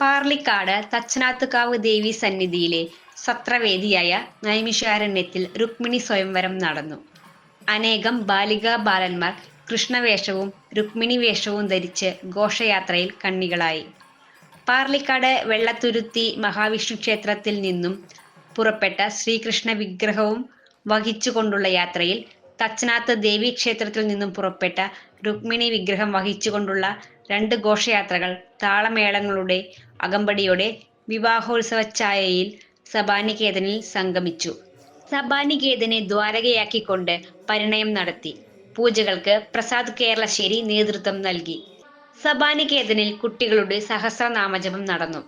പാർലിക്കാട് തച്ചനാത്തുകാവ് ദേവി സന്നിധിയിലെ സത്രവേദിയായ നൈമിഷാരണ്യത്തിൽ രുക്മിണി സ്വയംവരം നടന്നു. അനേകം ബാലികാ ബാലന്മാർ കൃഷ്ണവേഷവും രുക്മിണി വേഷവും ധരിച്ച് ഘോഷയാത്രയിൽ കണ്ണികളായി. പാർലിക്കാട് വെള്ളത്തുരുത്തി മഹാവിഷ്ണു ക്ഷേത്രത്തിൽ നിന്നും പുറപ്പെട്ട ശ്രീകൃഷ്ണ വിഗ്രഹവും വഹിച്ചുകൊണ്ടുള്ള യാത്രയിൽ തച്ചനാത്ത് ദേവീക്ഷേത്രത്തിൽ നിന്നും പുറപ്പെട്ട രുക്മിണി വിഗ്രഹം വഹിച്ചുകൊണ്ടുള്ള രണ്ട് ഘോഷയാത്രകൾ താളമേളങ്ങളുടെ അകമ്പടിയോടെ വിവാഹോത്സവ ഛായയിൽ സഭാനികേതനിൽ സംഗമിച്ചു. സഭാനികേതനെ ദ്വാരകയാക്കിക്കൊണ്ട് പരിണയം നടത്തി. പൂജകൾക്ക് പ്രസാദ് കേരളശ്ശേരി നേതൃത്വം നൽകി. സഭാനികേതനിൽ കുട്ടികളുടെ സഹസ്രനാമജപം നടന്നു.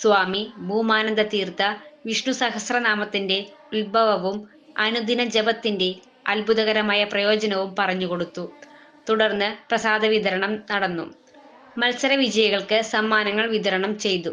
സ്വാമി ഭൂമാനന്ദതീർത്ഥ വിഷ്ണുസഹസ്രനാമത്തിന്റെ ഉത്ഭവവും അനുദിന ജപത്തിന്റെ അത്ഭുതകരമായ പ്രയോജനവും പറഞ്ഞുകൊടുത്തു. തുടർന്ന് പ്രസാദ വിതരണം നടന്നു. മത്സര വിജയികൾക്ക് സമ്മാനങ്ങൾ വിതരണം ചെയ്തു.